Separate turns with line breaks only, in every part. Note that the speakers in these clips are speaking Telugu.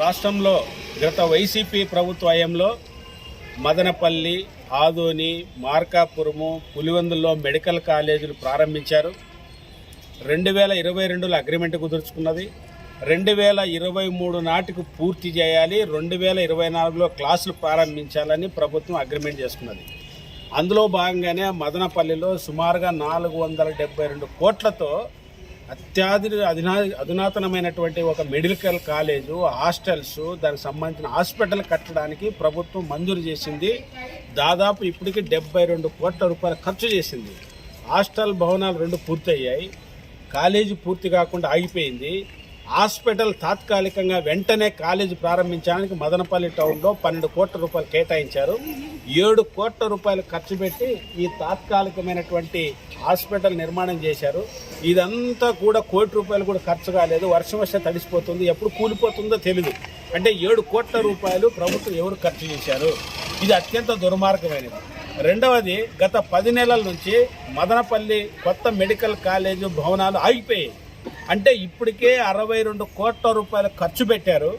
రాష్ట్రంలో గత వైసీపీ ప్రభుత్వ హయాంలో మదనపల్లి ఆదోని మార్కాపురము పులివెందుల్లో మెడికల్ కాలేజీలు ప్రారంభించారు. రెండు వేల ఇరవై రెండులో అగ్రిమెంట్ కుదుర్చుకున్నది. రెండు వేల ఇరవై మూడు నాటికి పూర్తి చేయాలి. రెండు వేల ఇరవై నాలుగులో క్లాసులు ప్రారంభించాలని ప్రభుత్వం అగ్రిమెంట్ చేసుకున్నది. అందులో భాగంగానే మదనపల్లిలో సుమారుగా నాలుగు వందల డెబ్బై రెండు కోట్లతో అత్యాధునిక అధునా అధునాతనమైనటువంటి ఒక మెడికల్ కాలేజు హాస్టల్స్ దానికి సంబంధించిన హాస్పిటల్ కట్టడానికి ప్రభుత్వం మంజూరు చేసింది. దాదాపు ఇప్పటికి డెబ్బై రెండు కోట్ల రూపాయలు ఖర్చు చేసింది. హాస్టల్ భవనాలు రెండు పూర్తయ్యాయి. కాలేజీ పూర్తి కాకుండా ఆగిపోయింది. హాస్పిటల్ తాత్కాలికంగా వెంటనే కాలేజీ ప్రారంభించడానికి మదనపల్లి టౌన్లో పన్నెండు కోట్ల రూపాయలు కేటాయించారు. ఏడు కోట్ల రూపాయలు ఖర్చు పెట్టి ఈ తాత్కాలికమైనటువంటి హాస్పిటల్ నిర్మాణం చేశారు. ఇదంతా కూడా కోటి రూపాయలు కూడా ఖర్చు కాలేదు. వర్షం వస్తే తడిసిపోతుంది. ఎప్పుడు కూలిపోతుందో తెలియదు అంటే ఏడు కోట్ల రూపాయలు ప్రభుత్వం ఎవరు ఖర్చు చేశారు? ఇది అత్యంత దుర్మార్గమైనది. రెండవది గత పది నెలల నుంచి మదనపల్లి కొత్త మెడికల్ కాలేజీ భవనాలు ఆగిపోయాయి. అంటే ఇప్పటికే అరవై రెండు కోట్ల రూపాయలు ఖర్చు పెట్టారు.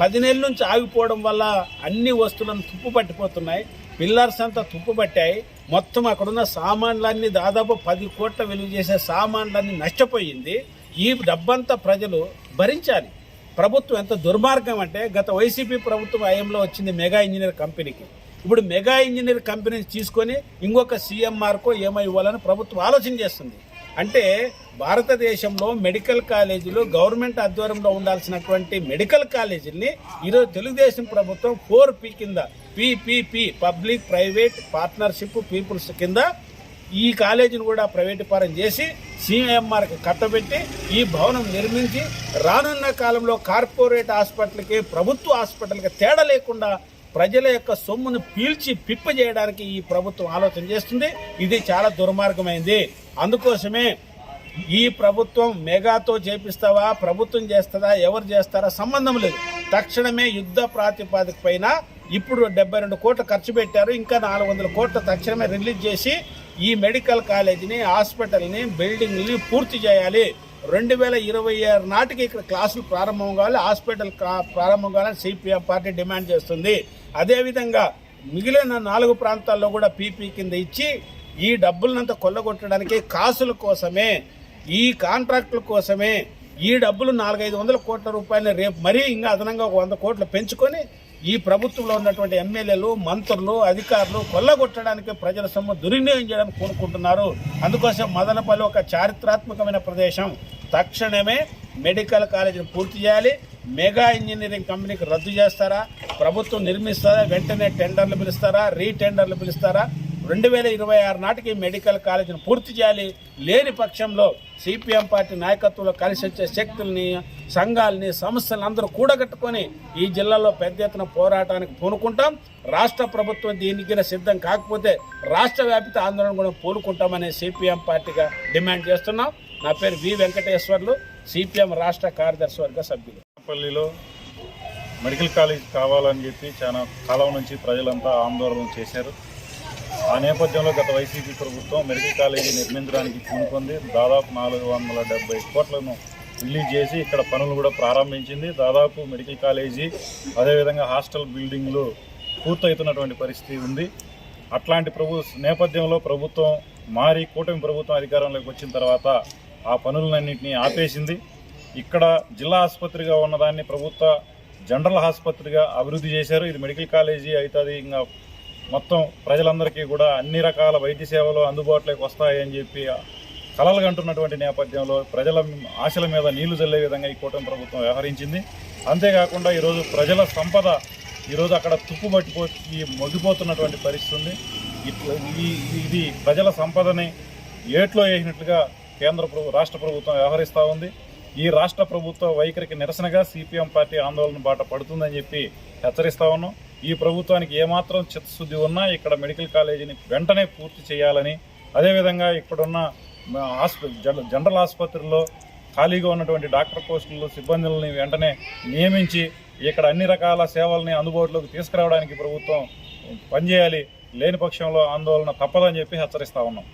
పది నెలల నుంచి ఆగిపోవడం వల్ల అన్ని వస్తువులను తుప్పు పట్టిపోతున్నాయి. పిల్లర్స్ అంతా తుప్పు పట్టాయి. మొత్తం అక్కడున్న సామాన్లన్నీ దాదాపు పది కోట్ల విలువ చేసే సామాన్లన్నీ నష్టపోయింది. ఈ డబ్బంతా ప్రజలు భరించాలి. ప్రభుత్వం ఎంత దుర్మార్గం అంటే గత వైసీపీ ప్రభుత్వం హయాంలో వచ్చింది మెగా ఇంజనీర్ కంపెనీకి. ఇప్పుడు మెగా ఇంజనీర్ కంపెనీని తీసుకొని ఇంకొక సీఎంఆర్కో ఏమో ఇవ్వాలని ప్రభుత్వం ఆలోచన చేస్తుంది. అంటే భారతదేశంలో మెడికల్ కాలేజీలు గవర్నమెంట్ ఆధ్వర్యంలో ఉండాల్సినటువంటి మెడికల్ కాలేజీల్ని ఈరోజు తెలుగుదేశం ప్రభుత్వం ఫోర్ పి కింద PPP public private partnership people's కింద ఈ కాలేజీని కూడా ప్రైవేట్ పరం చేసి సీఎంఆర్కి కట్టబెట్టి ఈ భవనం నిర్మించి రానున్న కాలంలో కార్పొరేట్ హాస్పిటల్కి ప్రభుత్వ హాస్పిటల్కి తేడా లేకుండా ప్రజల యొక్క సొమ్మును పీల్చి పిప్ప చేయడానికి ఈ ప్రభుత్వం ఆలోచన చేస్తుంది. ఇది చాలా దుర్మార్గమైంది. అందుకోసమే ఈ ప్రభుత్వం మెగాతో చేపిస్తావా ప్రభుత్వం చేస్తుందా ఎవరు చేస్తారా సంబంధం లేదు. తక్షణమే యుద్ధ ప్రాతిపాదిక పైన ఇప్పుడు డెబ్బై రెండు కోట్లు ఖర్చు పెట్టారు. ఇంకా నాలుగు వందల కోట్ల తక్షణమే రిలీజ్ చేసి ఈ మెడికల్ కాలేజీని హాస్పిటల్ని బిల్డింగ్ని పూర్తి చేయాలి. రెండు వేల ఇరవై ఆరు నాటికి ఇక్కడ క్లాసులు ప్రారంభం కావాలి హాస్పిటల్ ప్రారంభం కావాలని సిపిఎం పార్టీ డిమాండ్ చేస్తుంది. అదేవిధంగా మిగిలిన నాలుగు ప్రాంతాల్లో కూడా పీపీ కింద ఇచ్చి ఈ డబ్బులనంతా కొల్లగొట్టడానికి కాసుల కోసమే ఈ కాంట్రాక్టుల కోసమే ఈ డబ్బులు నాలుగైదు వందల కోట్ల రూపాయలు రేపు మరీ ఇంకా అదనంగా ఒక వంద కోట్లు పెంచుకొని ఈ ప్రభుత్వంలో ఉన్నటువంటి ఎమ్మెల్యేలు మంత్రులు అధికారులు కొల్లగొట్టడానికి ప్రజల సొమ్ము దుర్వినియోగం చేయడానికి కోరుకుంటున్నారు. అందుకోసం మదనపల్లి ఒక చారిత్రాత్మకమైన ప్రదేశం. తక్షణమే మెడికల్ కాలేజీని పూర్తి చేయాలి. మెగా ఇంజనీరింగ్ కంపెనీకి రద్దు చేస్తారా? ప్రభుత్వం నిర్మిస్తారా? వెంటనే టెండర్లు పిలుస్తారా? రీటెండర్లు పిలుస్తారా? రెండు వేల ఇరవై ఆరు నాటికి మెడికల్ కాలేజీని పూర్తి చేయాలి. లేని పక్షంలో సిపిఎం పార్టీ నాయకత్వంలో కలిసి వచ్చే శక్తుల్ని సంఘాలని సంస్థలను అందరూ కూడగట్టుకొని ఈ జిల్లాలో పెద్ద ఎత్తున పోరాటానికి పూనుకుంటాం. రాష్ట్ర ప్రభుత్వం దీనికి సిద్ధం కాకపోతే రాష్ట్ర వ్యాప్త ఆందోళన కూడా పూనుకుంటామని సిపిఎం పార్టీగా డిమాండ్ చేస్తున్నాం. నా పేరు వి వెంకటేశ్వర్లు సిపిఎం రాష్ట్ర కార్యదర్శి వర్గ సభ్యులు.
పల్లిలో మెడికల్ కాలేజ్ కావాలని చెప్పి చాలా కాలం నుంచి ప్రజలంతా ఆందోళన చేశారు. ఆ నేపథ్యంలో గత వైసీపీ ప్రభుత్వం మెడికల్ కాలేజీ నిర్మించడానికి పూనుకుంది. దాదాపు నాలుగు వందల డెబ్బై కోట్లను రిలీజ్ చేసి ఇక్కడ పనులు కూడా ప్రారంభించింది. దాదాపు మెడికల్ కాలేజీ అదేవిధంగా హాస్టల్ బిల్డింగ్లు పూర్తవుతున్నటువంటి పరిస్థితి ఉంది. అట్లాంటి ప్రభు నేపథ్యంలో ప్రభుత్వం మారి కూటమి ప్రభుత్వం అధికారంలోకి వచ్చిన తర్వాత ఆ పనులన్నింటినీ ఆపేసింది. ఇక్కడ జిల్లా ఆసుపత్రిగా ఉన్నదాన్ని ప్రభుత్వ జనరల్ ఆసుపత్రిగా అభివృద్ధి చేశారు. ఇది మెడికల్ కాలేజీ అవుతుంది ఇంకా మొత్తం ప్రజలందరికీ కూడా అన్ని రకాల వైద్య సేవలు అందుబాటులోకి వస్తాయని చెప్పి కలలు కంటున్నటువంటి నేపథ్యంలో ప్రజల ఆశల మీద నీళ్ళు చల్లే విధంగా ఈ కూటమి ప్రభుత్వం వ్యవహరించింది. అంతేకాకుండా ఈరోజు ప్రజల సంపద ఈరోజు అక్కడ తుప్పు పట్టిపో ఈ పరిస్థితి ఉంది. ఇది ప్రజల సంపదని ఏట్లో వేసినట్లుగా కేంద్ర ప్రభు రాష్ట్ర ప్రభుత్వం వ్యవహరిస్తూ ఉంది. ఈ రాష్ట్ర ప్రభుత్వ వైఖరికి నిరసనగా సిపిఎం పార్టీ ఆందోళన బాట పడుతుందని చెప్పి హెచ్చరిస్తా ఉన్నాం. ఈ ప్రభుత్వానికి ఏమాత్రం చిత్తశుద్ధి ఉన్నా ఇక్కడ మెడికల్ కాలేజీని వెంటనే పూర్తి చేయాలని అదేవిధంగా ఇక్కడున్న జనరల్ ఆసుపత్రుల్లో ఖాళీగా ఉన్నటువంటి డాక్టర్ పోస్టులు సిబ్బందులని వెంటనే నియమించి ఇక్కడ అన్ని రకాల సేవల్ని అందుబాటులోకి తీసుకురావడానికి ప్రభుత్వం పనిచేయాలి లేని పక్షంలో ఆందోళన తప్పదని చెప్పి హెచ్చరిస్తా ఉన్నాం.